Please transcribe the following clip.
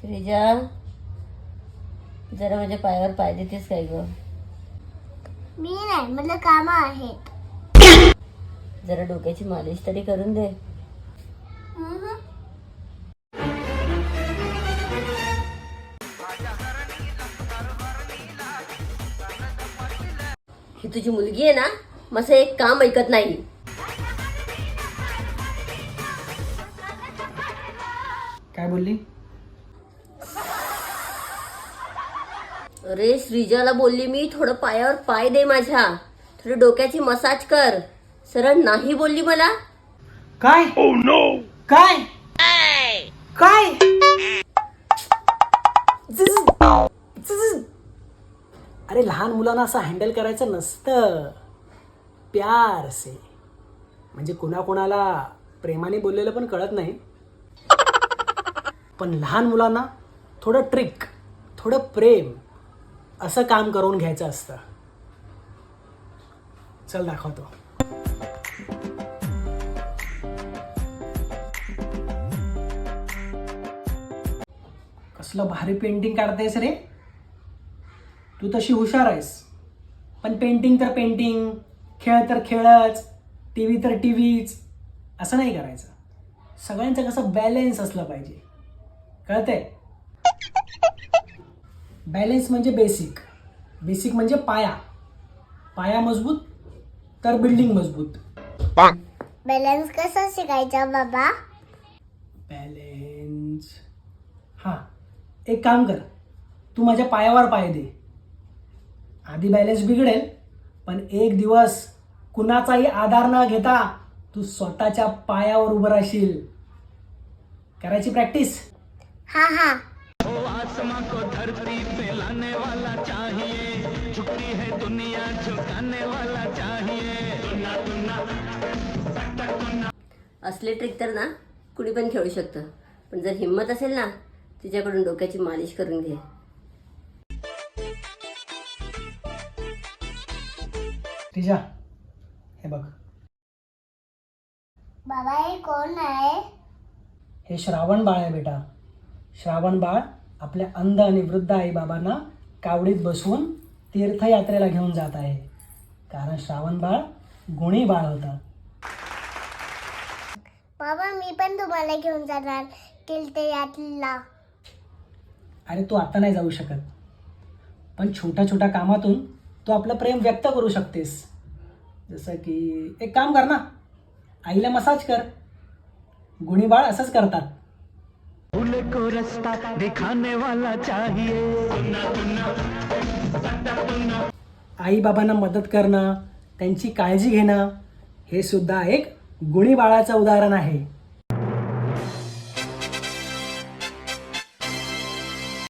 श्रीजा जरा माझ्या पायावर पाय देतेस काय ग? मी नाही मला काम आहेत. जरा डोक्याची मालिश तरी करून दे. ही तुझी मुलगी आहे ना मस्त एक काम ऐकत नाही. काय बोलली? अरे श्रीजाला बोलली मी थोडं पायावर पाय दे माझ्या. थोडं डोक्याची मसाज कर. सरळ नाही बोलली मला? काय? काय? काय? अरे लहान मुलांना असं हँडल करायचं नसतं. प्यार से. म्हणजे कुणाकुणाला प्रेमाने बोललेलं पण कळत नाही. पण लहान मुलांना थोडं ट्रिक थोडं प्रेम असं काम करून घ्यायचं असतं. चल दाखवतो. कसलं भारी पेंटिंग काढतेस रे. तू तशी हुशार आहेस. पण पेंटिंग तर पेंटिंग खेळ तर खेळच टी व्ही तर टी व्हीच असं नाही करायचं. सगळ्यांचं कसं बॅलेन्स असलं पाहिजे. कळतंय? बॅलेन्स म्हणजे बेसिक बेसिक म्हणजे पाया. पाया मजबूत तर बिल्डिंग मजबूत. बॅलन्स कसा शिकायचा बाबा? बॅलेन्स हां एक काम कर. तू माझ्या पायावर पाय दे. आधी बॅलेन्स बिघडेल पण एक दिवस कुणाचाही आधार न घेता तू स्वतःच्या पायावर उभं राहशील. करायची प्रॅक्टिस हा हा. असले ट्रिक तर ना कुणी पण खेळू शकतं. पण जर हिंमत असेल ना तिच्याकडून डोक्याची मालिश करून घे. तिजा हे बघ. बाबा हे कोण आहे? हे श्रावण बाळ आहे बेटा. श्रावण बाळ आपल्या अंध आणि वृद्ध आई बाबांना कावडीत बसवून तीर्थयात्रेला घेऊन जात आहे. कारण श्रावण बाळ गुणी बाळ होतं. बाबा मी पण तुम्हाला घेऊन जाणार तीर्थयात्रेला. अरे तू आता नाही जाऊ शकत. पण छोट्या छोट्या कामातून तू आपलं प्रेम व्यक्त करू शकतेस. जसं की एक काम कर ना. आईला मसाज कर. गुणी बाळ असंच करतात. फूल को रास्ता दिखाने वाला चाहिए। आई बाबांना मदत करणं त्यांची काळजी घेणं हे सुद्धा एक गुणी बाळाचं उदाहरण आहे.